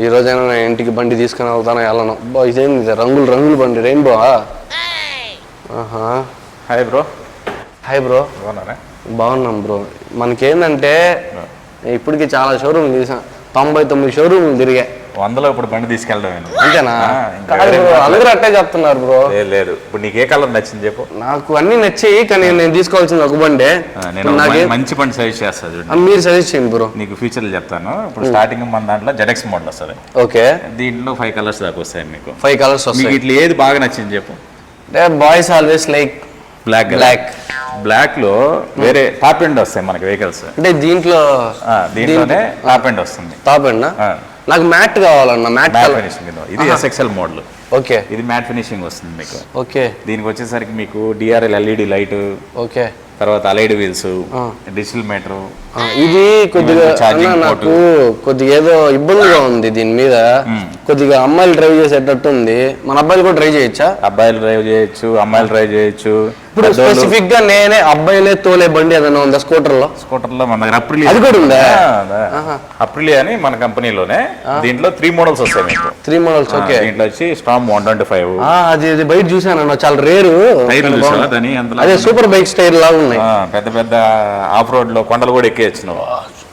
ఈ రోజైనా నా ఇంటికి బండి తీసుకుని వెళ్తాను? వెళ్ళను. బా ఇది? రంగులు రంగులు బండి రెయిన్బో ఆహా. హాయ్ బ్రో హాయ్ బ్రో బాగున్నారా? బాగున్నాం బ్రో మనకేందంటే ఇప్పటికి చాలా షోరూమ్ తీసా. తొంభై తొమ్మిది షోరూమ్లు తిరిగా వందలో ఇప్పుడు బండి తీసుకెళ్ళడం అంతేనా అందరూ అట్టే చెప్తున్నారు బ్రో. లేదు ఇప్పుడు నీకు ఏ కలర్ నచ్చింది చెప్పు. నాకు అన్ని నచ్చాయి కానీ నేను తీసుకోవాల్సింది ఒక బండే. నేను మంచి బండి సజెస్ట్ చేస్తాను మీరు సజెస్ట్ చేయండి బ్రో. నీకు ఫ్యూచర్లు చెప్తాను. ఇప్పుడు స్టార్టింగ్ మన దాంట్లో జెడెక్స్ మోడల్ వస్తుంది. ఓకే. దీంట్లో ఫైవ్ కలర్స్ దాకా వస్తాయి మీకు. ఫైవ్ కలర్స్ వస్తాయి. ఇట్లా ఏది బాగా నచ్చింది చెప్పు. Boys always like black Black. బ్లాక్లో వేరే టాప్ ఎండ్ వస్తాయి మనకి వెహికల్స్ అంటే దీంట్లో దీంట్లోనే టాప్ ఎండ్ వస్తుంది. టాప్ ఆ, నాకు మ్యాట్ కావాలన్న మ్యాట్ మ్యాట్ ఫినిషింగ్ ఇది. SXL model okay. ఇది మ్యాట్ ఫినిషింగ్ వస్తుంది మీకు. ఓకే. దీనికి వచ్చేసరికి మీకు డిఆర్ఎల్ ఎల్ఈడి లైట్ ఓకే. తర్వాత అలైడ్ వీల్స్. డిజిటల్ మీటర్ ఇది కొద్దిగా అన్న. నాకు కొద్దిగా ఏదో ఇబ్బందిగా ఉంది దీని మీద. కొద్దిగా అమ్మాయిలు డ్రైవ్ చేసేటట్టు ఉంది. మన అబ్బాయిలు కూడా డ్రైవ్ చేయొచ్చా? అబ్బాయిలు డ్రైవ్ చేయొచ్చు అమ్మాయిలు డ్రైవ్ చేయొచ్చు. ఇప్పుడు స్పెసిఫిక్గా నేనే అబ్బాయిలే తోలే బండి ఏదైనా ఉందా? స్కూటర్లో స్కూటర్లో మన దగ్గర అప్రిలియా అది కూడా ఉందా? అప్రిలియా అని మన కంపెనీలోనే దీంట్లో త్రీ మోడల్స్ వస్తాయి మీకు. త్రీ మోడల్స్ ఓకే దీంట్లో వచ్చి స్టామ్ వన్ ట్వంటీ ఫైవ్ ఆ, అది అది బయట చూసాను చాలా రేరు. అదే సూపర్ బైక్స్ టైర్ లాగా ఉన్నాయి. పెద్ద పెద్ద ఆఫ్ రోడ్లో కొండలు కూడా けっのは